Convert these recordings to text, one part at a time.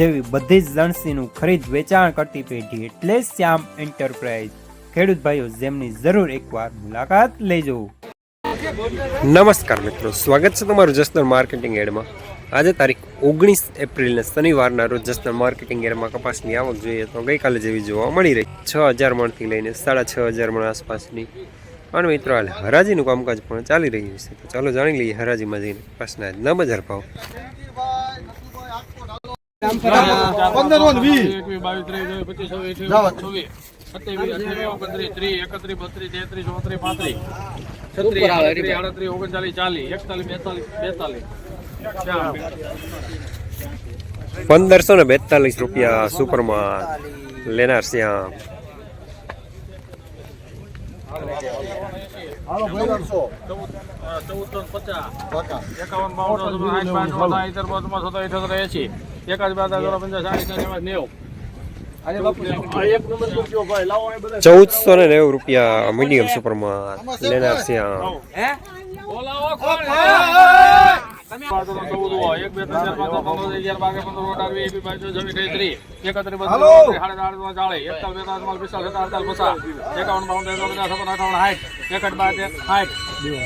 જેવી બધી જ લણસીનું ખરીદ વેચાણ કરતી પેઢી એટલે શ્યામ એન્ટરપ્રાઇઝ. ખેડૂત ભાઈઓ, જેમની જરૂર એકવાર મુલાકાત લેજો. નમસ્કાર મિત્રો, સ્વાગત છે તમારું જસનર માર્કેટિંગ એડમાં. આજે તારીખ ઓગણીસ એપ્રિલને શનિવારના રોજ જસનર માર્કેટિંગ એડમાં કપાસની આવક જોઈએ તો ગઈકાલે જેવી જોવા મળી રહી. છ હજાર મણથી લઈને સાડા છ હજાર મણ આસપાસની. અને મિત્રો, હાલ હરાજીનું કામકાજ પણ ચાલી રહ્યું છે. તો ચાલો જાણી લઈએ હરાજીમાં જઈને કપાસના નવ હજાર ભાવ. પંદર વન વીસ. એકવીસ, બાવીસ, ત્રેવીસ, પચીસ, છવ્વીસ, છવ્વીસ, સત્યાવીસ, અઠ્યાવીસ, ઓગણત્રીસ, ત્રીસ, એકત્રીસ, બત્રીસ, તેત્રીસ, ચોત્રીસ, પાંત્રીસ, છત્રીસ, આડત્રીસ, આડત્રીસ, ઓગણચાલીસ, ચાલીસ, એકતાલીસ, બેતાલીસ, બેતાલીસ. ચાર. પંદરસો ને બેતાલીસ રૂપિયા સુપરમાં લેનાર શ્યામ હાલો ચૌદ, પચાસ, એકાવન, બાવન, ચોસઠ, સાઠ, ચૌદસો ને નેવું રૂપિયા મીડિયમ સુપરમાં લેનાર છ,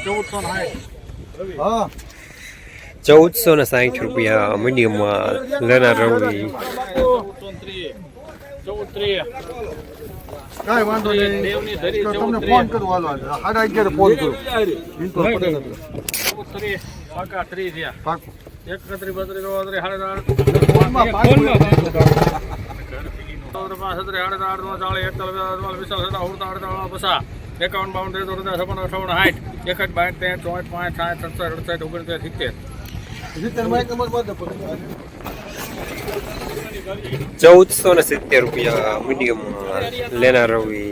ચૌદસો ને સાઠ. ચૌદસો ને સાહીઠ રૂપિયા મીડિયમમાં લેનાર રવિ. ચૌદસો ને ત્રીસ, ચૌદ ત્રીસ, કાંઈ વાંધો નહીં તમને. ફોન કરું હાલો સાડા અગિયારે ફોન કરું. એકત્રીસ, બત્રીસ. એકાવન બાવન ત્રેસો છપ્પન અઠાવન સાઠ એકસઠ બાઠ તેર ચોસઠ પાંચ સાઠ સડસઠ અડસઠ ઓગણસાઠ સિત્તેર. ચૌદસો ને સિત્તેર રૂપિયા મીડિયમ લેનાર રવિ.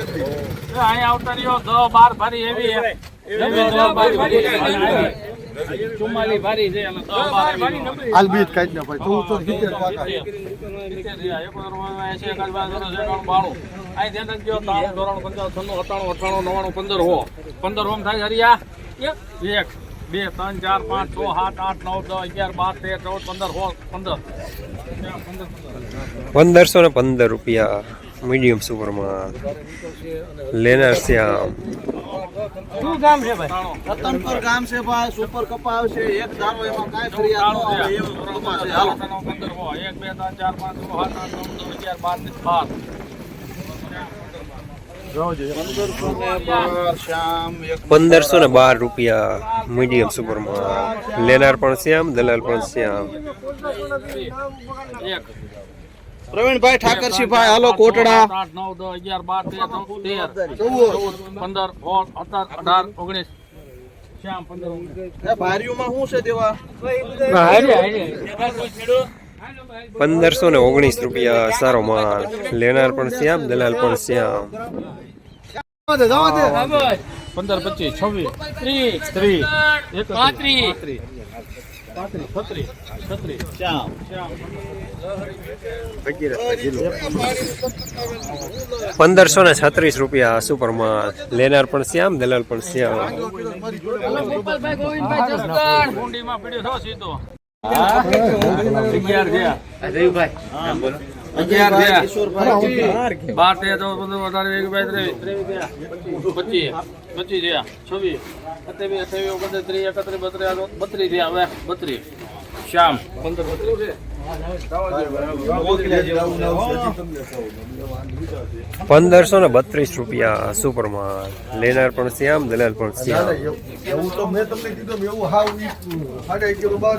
આવતા રહ્યો દસ બાર ફરી એવી એવી દસ બાર ભારી એવી. ચુમ્માલીસ ભારી છે અને દસ બાર એવી. હાલ બીજ કાઢી નાખ ભાઈ. ચૌદસો ને સિત્તેર પાકા. પંદર હોમ થાય હરિયા એક બે ત્રણ ચાર પાંચ છ સાત આઠ નવ દસ અગિયાર બાર તેર ચૌદ પંદર સોળ પંદર પંદરસો ને પંદર રૂપિયા મીડિયમ સુપરમાં લેનાર શ્યામ રતનપુર ગામ છે ભાઈ સુપર કપા આવશે એક ધારો એમાં કાંઈ ફરિયાદ ન આવે એવું કપા છે. હાલો. એક બે ત્રણ ચાર પાંચ છ સાત આઠ નવ દસ અગિયાર બાર ને બાર. પંદરસો ને બાર રૂપિયા મીડિયમ સુપરમાં. લેનાર પણ શ્યામ દલાલ પણ શ્યામ. એક. પ્રવીણભાઈ ઠાકરસિંહભાઈ હાલો કોટડા. આઠ નવ દસ અગિયાર બાર તેર તેર ચૌદ ચૌદ પંદર. સોળ સત્તર અઢાર ઓગણીસ. શ્યામ પંદર ઓગણીસ. એ ભારીઓમાં શું છે દેવા? પંદરસો ને ઓગણીસ રૂપિયા સારો માલ. લેનાર પણ શ્યામ દલાલ પણ શ્યામ. જવા દે જવા દે. પંદર પચીસ છવ્વીસ ત્રીસ ત્રીસ પાંત્રીસ. પંદરસો ને છત્રીસ રૂપિયા સુપર માલ લેનાર પણ શ્યામ દલાલ પણ શ્યામ. કુંડીમાં પીડ્યો થો સીધો અગિયાર થયા અગિયાર થયા કિશોરભાઈ બાર તેર ચૌદ પંદર અઢાર વીસ બાવીસ ત્રેવીસ. ત્રેવીસ પચીસ. પચીસ થયા છવ્વીસ. સત્યાવીસ અઠ્યાવીસ ઓગણત્રીસ ત્રીસ એકત્રીસ બત્રીસ બત્રીસ થયા હવે બત્રીસ. શ્યામ. પંદર બત્રીસ છે. પંદરસો ને બત્રીસ રૂપિયા સુપર માલ લેનાર પણ શ્યામ દલાલ પણ શ્યામ. એવું તો મેં તમને કીધું એવું હાવ બાર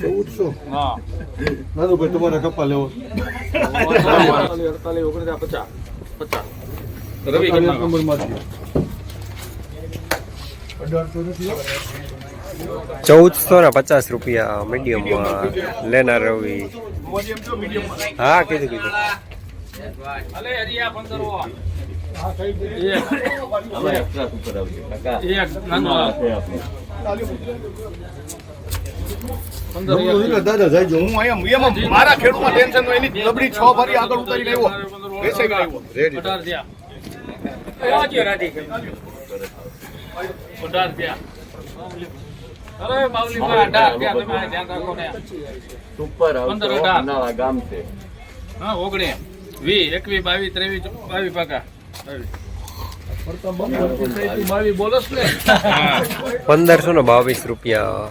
ચૌદસો? હા. નાનુભાઈ તમારે કપા લેવો. અડતાલીસ ઓગણીસ પચાસ પચાસ રવિ નંબરમાંથી ચૌદસો ને પચાસ રૂપિયા મીડિયમમાં લેનાર રવિ. હા કીધું કીધું. એક. દાદા જાય હું અહીંયા મારા ખેડૂતમાં ટેન્શન એની છ ફરી આગળ આવ્યો. હા, એકવી પાકા. પંદરસો ને બાવીસ રૂપિયા.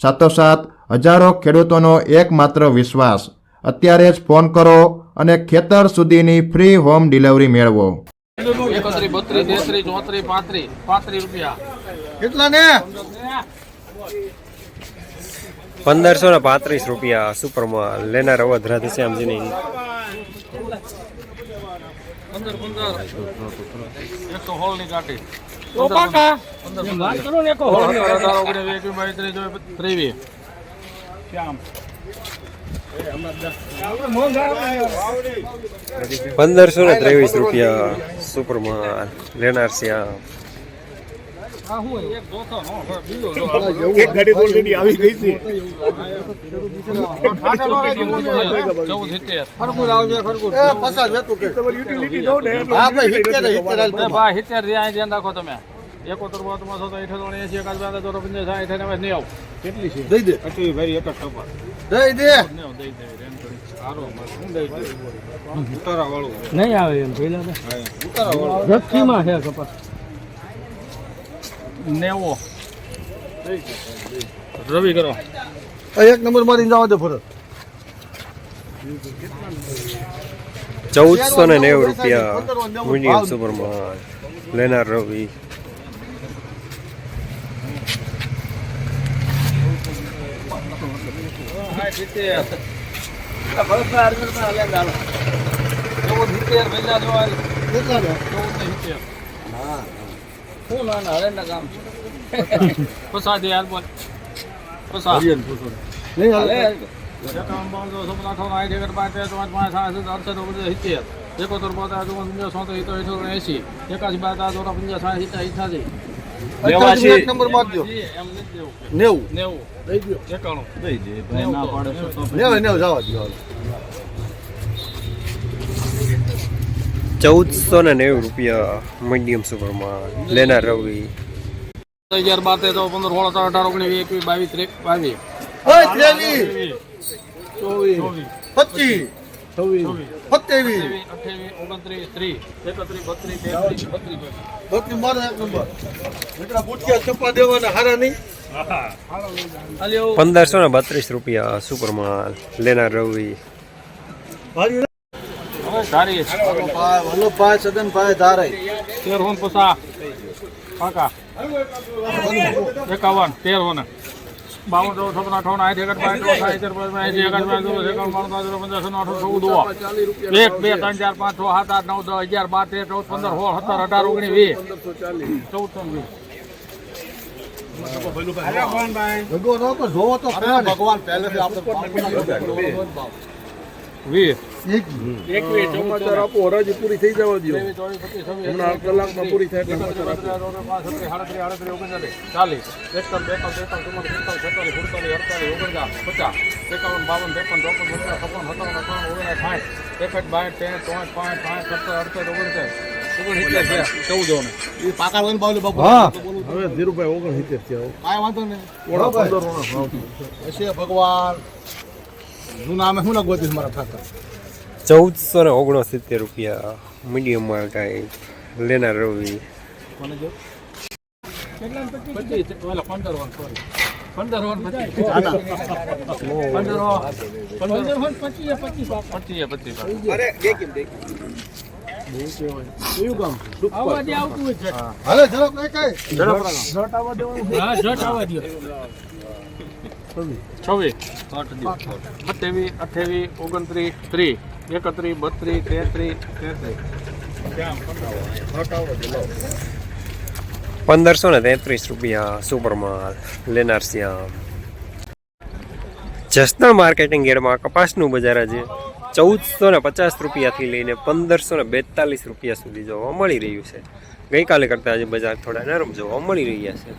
સાથોસાથ હજારો ખેડૂતોનો એકમાત્ર વિશ્વાસ. અત્યારે જ ફોન કરો અને ખેતર સુધીની ફ્રી હોમ ડિલિવરી મેળવો. એકત્રીસ, બત્રીસ, તેત્રીસ, ચોત્રીસ, પાંત્રીસ, પાંત્રીસ રૂપિયા કેટલા ને પંદરસો ને પાંત્રીસ રૂપિયા સુપર લેનાર અવધ રાધેશ્યામજીની. પંદર પંદર. એકસો સોળની કાઢી શ્યામ. પંદરસો ને ત્રેવીસ રૂપિયા સુપર માલ લેનાર છે આમ. એક. એક ગાડી ઓલરેડી આવી ગઈ છે સિત્તેર ભાઈ ભાઈ ધ્યાન રાખો તમે એકોતેર બોતેર છો તો અઠ્યાસી એસી એકાદ બે ચોરો પંચાસ સાઠ અઠ્યાસી નેવું કેટલી છે દઈ દે દઈ. સારું હું દઈ દઉં. નહીં આવે એમ પેલા રક્ષીમાં છે કપાસ નેવું. રવિ કરો. એક નંબર મારી જવા દે ફરત ચૌદસો ને નેવું રૂપિયા મુનિયમ સુપર માલ લેનાર રવિ. હા, શું ના ના હરેના કામ છે. પસા દે હાલ બોલ. પસા નહીં હાલે. એકાવન બાવન ચોસઠ પચાસ અઠાવન એકસઠ બાસઠ ત્રેસઠ ચોસઠ પાંચ સાત અડસઠ ઓગણસિત્તેર સિત્તેર. એકોતેર બોતેર ચોવન પંચાવન સોતેર સિત્તેર અઠ્યોતેર એંસી એકાસી બાર ચોરા પંચાસ સાઠ અઠ્યાસી. એક નંબર મારજો નેવું. નેવું. દઈ દો એકાણું. નેવું. તો. નેવું નેવું જવા દો ચૌદસો ને નેવું રૂપિયા મીડિયમ સુપરમાં લેનાર રવિ હજાર બાર તેર પંદર સોળ સત્તર અઢાર ઓગણીસ એકવીસ બાવીસ ત્રેવીસ બાવીસ ચોવીસ પચીસ પંદરસો ને બત્રીસ રૂપિયા સુપર માલ લેનાર રવિ સારી છે. ભાઈ ધારે તેર હોન પસા પાકા એકાવન તેર હોને બાવન ચૌદ સત્તર અઠાવન આઠ એકઠ પાંચ સિત્તેર પાંચ એંસી બાર ચોવીસ એકાવન બાવન ત્રણ પંચાસ અઠાવન ચૌદ એક બે ત્રણ ચાર પાંચ છ સાત આઠ નવ દસ અગિયાર બાર તેર ચૌદ પંદર સોળ સત્તર અઢાર ઓગણીસ વીસ ચૌદ ને વીસ ભગવાન તો જોવો વીસ. સમાચાર આપો હરાજી પૂરી થઈ જવા દો કલાકમાં પૂરી થાય એટલે આડત્રીસ, ઓગણચાલીસ, ચાલીસ, એકતાલીસ, બેતાલીસ, તેતાલીસ, ચુમ્માલીસ, છેતાલીસ, સુડતાલીસ, અડતાલીસ, ઓગણચાલીસ, પચાસ, એકાવન, બાવન, ત્રેપન, ચોપન, પચાસ, છપ્પન, સત્તાવન, અઠાવન, ઓગણસાઠ, સાઠ, એકસઠ, બાસઠ, ત્રેસઠ, ચોસઠ, પાંચ, પાંચ, સત્તર, અડસઠ, ઓગણચાલીસ, ઓગણસિત્તેર છે, ચૌદ ને. એ પાકા હોય ને બાવલી બાપુ. હા. હવે ધીરુભાઈ ઓગણ થયા વાંધો નહીં. ઓળા પંદર ઓળા ભાવ. હશે ભગવાન. જૂના અમે શું લગવતી મારા ઠાકર ચૌદસો ને ઓગણસિત્તેર રૂપિયા મીડિયમમાં કાંઈ લેનાર રવિ. આવવા દેવાનું છે હાલે ઝડપ નહીં કઈ? હા જટ આવવા દો. છવ્વીસ. સત્યાવીસ અઠ્યાવીસ ઓગણત્રીસ ત્રીસ. એકત્રીસ બત્રીસ તેત્રીસ તેત્રીસ. પંદરસો ને તેત્રીસ રૂપિયા સુપર માલ લેનાર શ્યામ. જસદણ માર્કેટિંગ ગેરમાં કપાસનું બજાર આજે ચૌદસો ને પચાસ રૂપિયાથી લઈને પંદરસો ને બેતાલીસ રૂપિયા સુધી જોવા મળી રહ્યું છે. ગઈકાલે કરતાં આજે બજાર થોડા નરમ જોવા મળી રહ્યા છે.